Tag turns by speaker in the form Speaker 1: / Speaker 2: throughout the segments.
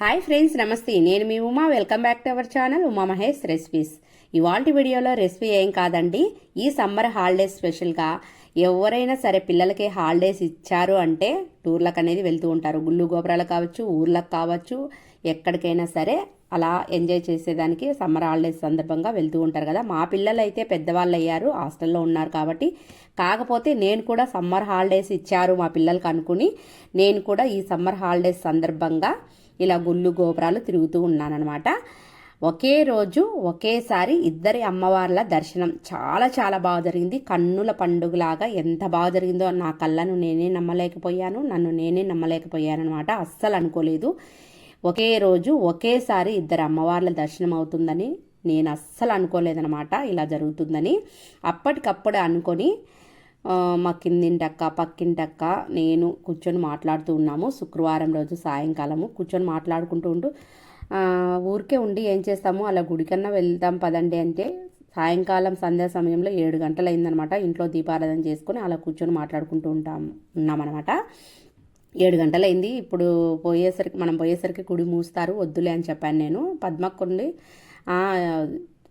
Speaker 1: Hi friends నమస్తే. నేను మీ Uma. Welcome back to our channel Uma Mahesh recipes. ఇవాళ వీడియోలో రెసిపీ ఏం కాదండి ఈ సమ్మర్ హాలిడేస్ స్పెషల్గా ఎవరైనా సరే పిల్లలకి హాలిడేస్ ఇచ్చారు అంటే టూర్లకు అనేది వెళ్తూ ఉంటారు. గుళ్ళు గోపురాలు కావచ్చు ఊర్లకు కావచ్చు ఎక్కడికైనా సరే అలా ఎంజాయ్ చేసేదానికి సమ్మర్ హాలిడేస్ సందర్భంగా వెళ్తూ ఉంటారు కదా. మా పిల్లలు అయితే పెద్దవాళ్ళు అయ్యారు హాస్టల్లో ఉన్నారు కాబట్టి. కాకపోతే నేను కూడా సమ్మర్ హాలిడేస్ ఇచ్చారు మా పిల్లలకి అనుకుని నేను కూడా ఈ సమ్మర్ హాలిడేస్ సందర్భంగా ఇలా గుళ్ళు గోపురాలు తిరుగుతూ ఉన్నానన్నమాట. ఒకే రోజు ఒకేసారి ఇద్దరి అమ్మవార్ల దర్శనం. చాలా చాలా బాగా జరిగింది. కన్నుల పండుగలాగా ఎంత బాగా జరిగిందో నా కళ్ళను నేనే నమ్మలేకపోయాను నన్ను నేనే నమ్మలేకపోయాను అనమాట అస్సలు అనుకోలేదు. ఒకే రోజు ఒకేసారి ఇద్దరు అమ్మవార్ల దర్శనం అవుతుందని నేను అస్సలు అనుకోలేదనమాట ఇలా జరుగుతుందని అప్పటికప్పుడు అనుకొని మా కిందింటక్క పక్కింటక్క నేను కూర్చొని మాట్లాడుతూ ఉన్నాము. శుక్రవారం రోజు సాయంకాలము కూర్చొని మాట్లాడుకుంటూ ఉంటూ ఊరికే ఉండి ఏం చేస్తాము? అలా గుడికన్నా వెళ్దాం పదండి అంటే సాయంకాలం సంధ్యా సమయంలో ఏడు గంటలు అయిందనమాట ఇంట్లో దీపారాధన చేసుకొని అలా కూర్చొని మాట్లాడుకుంటూ ఉంటాం ఉన్నామన్నమాట ఏడు గంటలైంది. ఇప్పుడు పోయేసరికి మనం పోయేసరికి గుడి మూస్తారు. వద్దులే అని చెప్పాను నేను. పద్మక్కుండి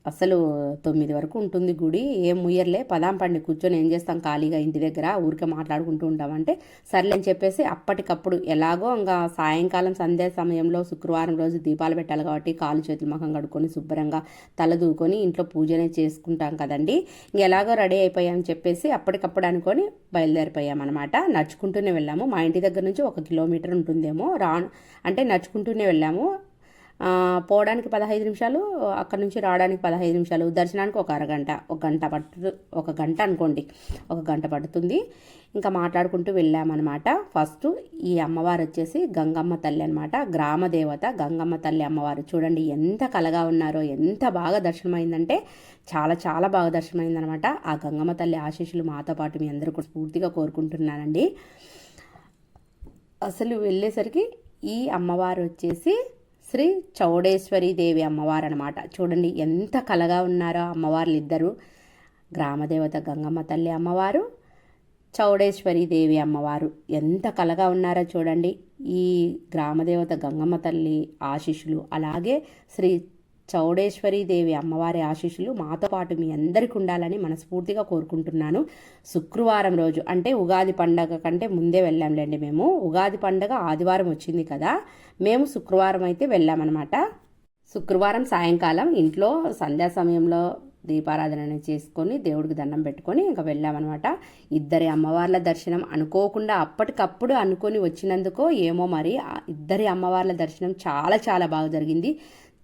Speaker 1: అసలు తొమ్మిది వరకు ఉంటుంది గుడి. ఏం ముయ్యర్లే. పదాం పండి కూర్చొని ఏం చేస్తాం? ఖాళీగా ఇంటి దగ్గర ఊరికే మాట్లాడుకుంటూ ఉంటామంటే సర్లే అని చెప్పేసి అప్పటికప్పుడు ఎలాగో ఇంకా సాయంకాలం సంధ్యా సమయంలో శుక్రవారం రోజు దీపాలు పెట్టాలి కాబట్టి కాలు చేతులు ముఖం కడుక్కొని శుభ్రంగా తల దూకొని ఇంట్లో పూజనే చేసుకుంటాం కదండి. ఇంక ఎలాగో రెడీ అయిపోయామని చెప్పేసి అప్పటికప్పుడు అనుకొని బయలుదేరిపోయామన్నమాట. నడుచుకుంటూనే వెళ్ళాము. మా ఇంటి దగ్గర నుంచి ఒక కిలోమీటర్ ఉంటుందేమో. రా అంటే నడుచుకుంటూనే వెళ్ళాము. పోవడానికి పదహైదు నిమిషాలు అక్కడ నుంచి రావడానికి పదహైదు నిమిషాలు దర్శనానికి ఒక అరగంట ఒక గంట పట్టు ఒక గంట అనుకోండి ఒక గంట పడుతుంది. ఇంకా మాట్లాడుకుంటూ వెళ్ళామన్నమాట. ఫస్ట్ ఈ అమ్మవారు వచ్చేసి గంగమ్మ తల్లి అనమాట గ్రామ దేవత గంగమ్మ తల్లి అమ్మవారు. చూడండి ఎంత కలగా ఉన్నారో ఎంత బాగా దర్శనమైందంటే చాలా చాలా బాగా దర్శనమైందనమాట ఆ గంగమ్మ తల్లి ఆశీస్సులు మాతో పాటు మీ అందరూ కూడా పూర్తిగా కోరుకుంటున్నానండి. అసలు వెళ్ళేసరికి ఈ అమ్మవారు వచ్చేసి శ్రీ చౌడేశ్వరి దేవి అమ్మవారు అనమాట చూడండి ఎంత కలగా ఉన్నారో అమ్మవార్లు ఇద్దరు గ్రామదేవత గంగమ్మ తల్లి అమ్మవారు చౌడేశ్వరి దేవి అమ్మవారు. ఎంత కలగా ఉన్నారో చూడండి. ఈ గ్రామదేవత గంగమ్మ తల్లి ఆశీస్సులు అలాగే శ్రీ చౌడేశ్వరి దేవి అమ్మవారి ఆశీస్సులు మాతో పాటు మీ అందరికి ఉండాలని మనస్ఫూర్తిగా కోరుకుంటున్నాను. శుక్రవారం రోజు అంటే ఉగాది పండగ కంటే ముందే వెళ్ళాంలేండి మేము. ఉగాది పండగ ఆదివారం వచ్చింది కదా మేము శుక్రవారం అయితే వెళ్ళామన్నమాట. శుక్రవారం సాయంకాలం ఇంట్లో సంధ్యా సమయంలో దీపారాధన చేసుకొని దేవుడికి దండం పెట్టుకొని ఇంకా వెళ్ళామన్నమాట. ఇద్దరి అమ్మవార్ల దర్శనం అనుకోకుండా అప్పటికప్పుడు అనుకొని వచ్చినందుకో ఏమో మరి ఇద్దరి అమ్మవార్ల దర్శనం చాలా చాలా బాగా జరిగింది.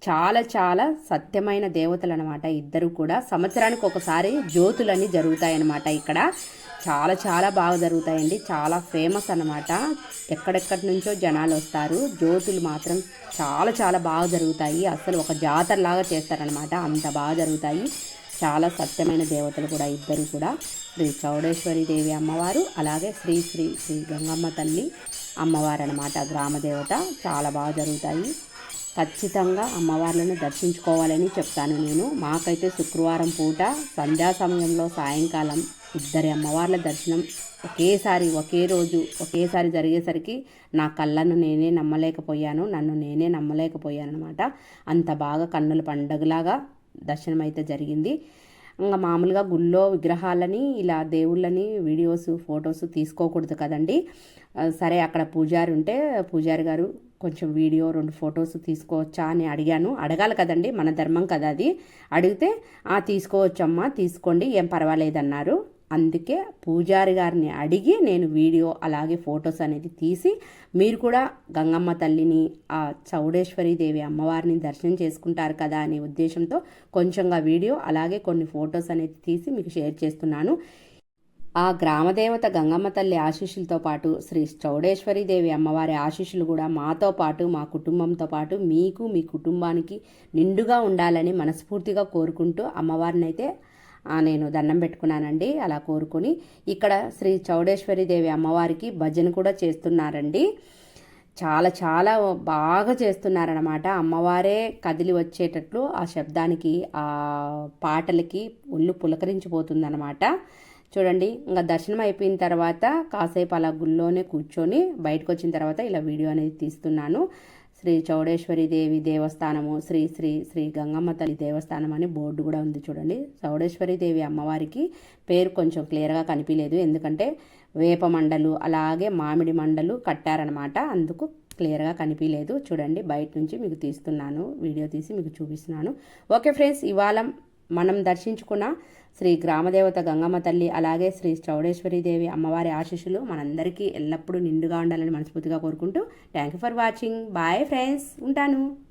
Speaker 1: చాలా చాలా సత్యమైన దేవతలు అనమాట ఇద్దరు కూడా సంవత్సరానికి ఒకసారి జ్యోతులన్నీ జరుగుతాయన్నమాట ఇక్కడ. చాలా చాలా బాగా జరుగుతాయండి. చాలా ఫేమస్ అనమాట ఎక్కడెక్కడి నుంచో జనాలు వస్తారు. జ్యోతులు మాత్రం చాలా చాలా బాగా జరుగుతాయి. అసలు ఒక జాతరలాగా చేస్తారనమాట అంత బాగా జరుగుతాయి. చాలా సత్యమైన దేవతలు కూడా ఇద్దరు కూడా. శ్రీ చౌడేశ్వరి దేవి అమ్మవారు అలాగే శ్రీ శ్రీ శ్రీ గంగమ్మ తల్లి అమ్మవారు అనమాట గ్రామ దేవత చాలా బాగా జరుగుతాయి. ఖచ్చితంగా అమ్మవార్లను దర్శించుకోవాలని చెప్తాను నేను. మాకైతే శుక్రవారం పూట సంధ్యా సమయంలో సాయంకాలం ఇద్దరి అమ్మవార్ల దర్శనం ఒకేసారి ఒకే రోజు ఒకేసారి జరిగేసరికి నా కళ్ళను నేనే నమ్మలేకపోయాను నన్ను నేనే నమ్మలేకపోయాను అనమాట అంత బాగా కన్నుల పండగలాగా దర్శనం అయితే జరిగింది. ఇంకా మామూలుగా గుళ్ళో విగ్రహాలని ఇలా దేవుళ్ళని వీడియోస్ ఫొటోస్ తీసుకోకూడదు కదండి. సరే అక్కడ పూజారి ఉంటే పూజారి గారు కొంచెం వీడియో రెండు ఫొటోస్ తీసుకోవచ్చా అని అడిగాను. అడగాలి కదండి మన ధర్మం కదా అది. అడిగితే ఆ తీసుకోవచ్చమ్మా తీసుకోండి ఏం పర్వాలేదన్నారు. అందుకే పూజారి గారిని అడిగి నేను వీడియో అలాగే ఫొటోస్ అనేది తీసి మీరు కూడా గంగమ్మ తల్లిని ఆ చౌడేశ్వరి దేవి అమ్మవారిని దర్శనం చేసుకుంటారు కదా అనే ఉద్దేశంతో కొంచెంగా వీడియో అలాగే కొన్ని ఫొటోస్ అనేది తీసి మీకు షేర్ చేస్తున్నాను. ఆ గ్రామదేవత గంగమ్మ తల్లి ఆశీస్సులతో పాటు శ్రీ చౌడేశ్వరి దేవి అమ్మవారి ఆశీస్సులు కూడా మాతో పాటు మా కుటుంబంతో పాటు మీకు మీ కుటుంబానికి నిండుగా ఉండాలని మనస్ఫూర్తిగా కోరుకుంటూ అమ్మవారిని అయితే నేను దండం పెట్టుకున్నానండి. అలా కోరుకొని ఇక్కడ శ్రీ చౌడేశ్వరి దేవి అమ్మవారికి భజన కూడా చేస్తున్నారండి. చాలా చాలా బాగా చేస్తున్నారనమాట అమ్మవారే కదిలి వచ్చేటట్లు ఆ శబ్దానికి ఆ పాటలకి ఒళ్ళు పులకరించిపోతుందనమాట చూడండి ఇంకా దర్శనం అయిపోయిన తర్వాత కాసేపు అలా గుళ్ళోనే కూర్చొని బయటకు వచ్చిన తర్వాత ఇలా వీడియో అనేది తీస్తున్నాను. శ్రీ చౌడేశ్వరి దేవి దేవస్థానము శ్రీ శ్రీ శ్రీ గంగమ్మ తల్లి దేవస్థానం అని బోర్డు కూడా ఉంది చూడండి. చౌడేశ్వరి దేవి అమ్మవారికి పేరు కొంచెం క్లియర్గా కనిపించలేదు ఎందుకంటే వేప మండలు అలాగే మామిడి మండలు కట్టారనమాట అందుకు క్లియర్గా కనిపించలేదు చూడండి బయట నుంచి మీకు తీస్తున్నాను. వీడియో తీసి మీకు చూపిస్తున్నాను. ఓకే ఫ్రెండ్స్ ఇవాళ మనం దర్శించుకున్న శ్రీ గ్రామదేవత గంగమ్మ తల్లి అలాగే శ్రీ చౌడేశ్వరీదేవి అమ్మవారి ఆశీస్సులు మనందరికీ ఎల్లప్పుడూ నిండుగా ఉండాలని మనస్ఫూర్తిగా కోరుకుంటూ thank you for watching. Bye friends. ఉంటాను.